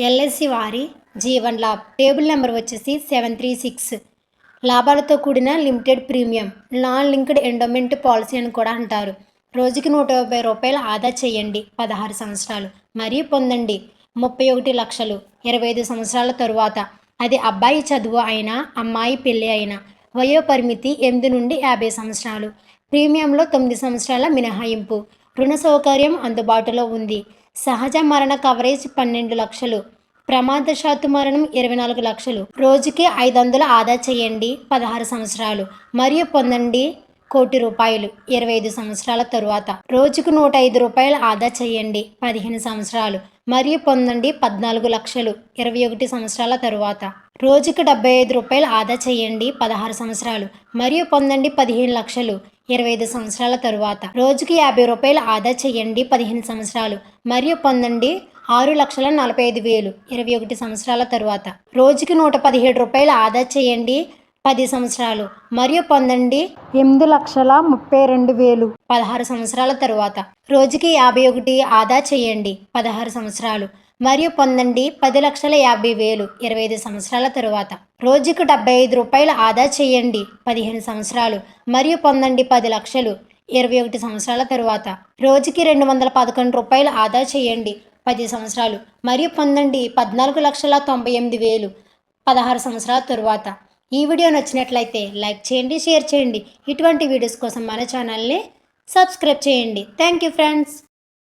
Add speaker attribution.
Speaker 1: LIC వారి Jeevan Labh table number వచ్చేసి seven three six. లాభాలతో కూడిన limited premium non linked endowment policy అని కూడా అంటారు. రోజుకి నూట యాభై రూపాయలు ఆదా చేయండి పదహారు సంవత్సరాలు. మరియు పొందండి ముప్పై ఒకటి లక్షలు ఇరవై ఐదు సంవత్సరాల తరువాత. అది అబ్బాయి చదువు అయినా అమ్మాయి పెళ్ళి అయినా వయో పరిమితి ఎనిమిది నుండి యాభై సంవత్సరాలు. ప్రీమియంలో తొమ్మిది సంవత్సరాల మినహాయింపు. రుణ సౌకర్యం అందుబాటులో ఉంది. సహజ మరణ కవరేజ్ పన్నెండు లక్షలు. ప్రమాదశాత్తు మరణం ఇరవై నాలుగు లక్షలు. రోజుకి ఐదు వందలు ఆదా చేయండి పదహారు సంవత్సరాలు. మరియు పొందండి కోటి రూపాయలు ఇరవై ఐదు సంవత్సరాల తరువాత. రోజుకు నూట ఐదు రూపాయలు ఆదా చేయండి పదిహేను సంవత్సరాలు. మరియు పొందండి పద్నాలుగు లక్షలు ఇరవై ఒకటి సంవత్సరాల తరువాత. రోజుకు డెబ్బై ఐదు రూపాయలు ఆదా చేయండి పదహారు సంవత్సరాలు. మరియు పొందండి పదిహేను లక్షలు ఇరవై ఐదు సంవత్సరాల తరువాత. రోజుకి యాభై రూపాయలు ఆదా చేయండి పదిహేను సంవత్సరాలు. మరియు పొందండి ఆరు లక్షల నలభై ఐదు వేలు ఇరవై ఒకటి సంవత్సరాల తరువాత. రోజుకి నూట పదిహేడు రూపాయలు ఆదా చేయండి పది సంవత్సరాలు. మరియు పొందండి ఎనిమిది లక్షల ముప్పై రెండు వేలు. పదహారు సంవత్సరాల తరువాత. రోజుకి యాభై ఒకటి ఆదా చేయండి. పదహారు సంవత్సరాలు. మరియు పొందండి పది లక్షల యాభై వేలు. ఇరవై ఐదు సంవత్సరాల తరువాత. రోజుకు డెబ్బై ఐదు రూపాయలు ఆదా చేయండి. పదిహేను సంవత్సరాలు. మరియు పొందండి పది లక్షలు. ఇరవై ఒకటి సంవత్సరాల తరువాత. రోజుకి రెండు వందల పదకొండు రూపాయలు ఆదా చేయండి. పది సంవత్సరాలు. మరియు పొందండి పద్నాలుగు లక్షల తొంభై ఎనిమిది వేలు. పదహారు సంవత్సరాల తరువాత. ఈ వీడియో నచ్చినట్లయితే లైక్ చేయండి షేర్ చేయండి. ఇటువంటి వీడియోస్ కోసం మన ఛానల్ని సబ్స్క్రైబ్ చేయండి. Thank you friends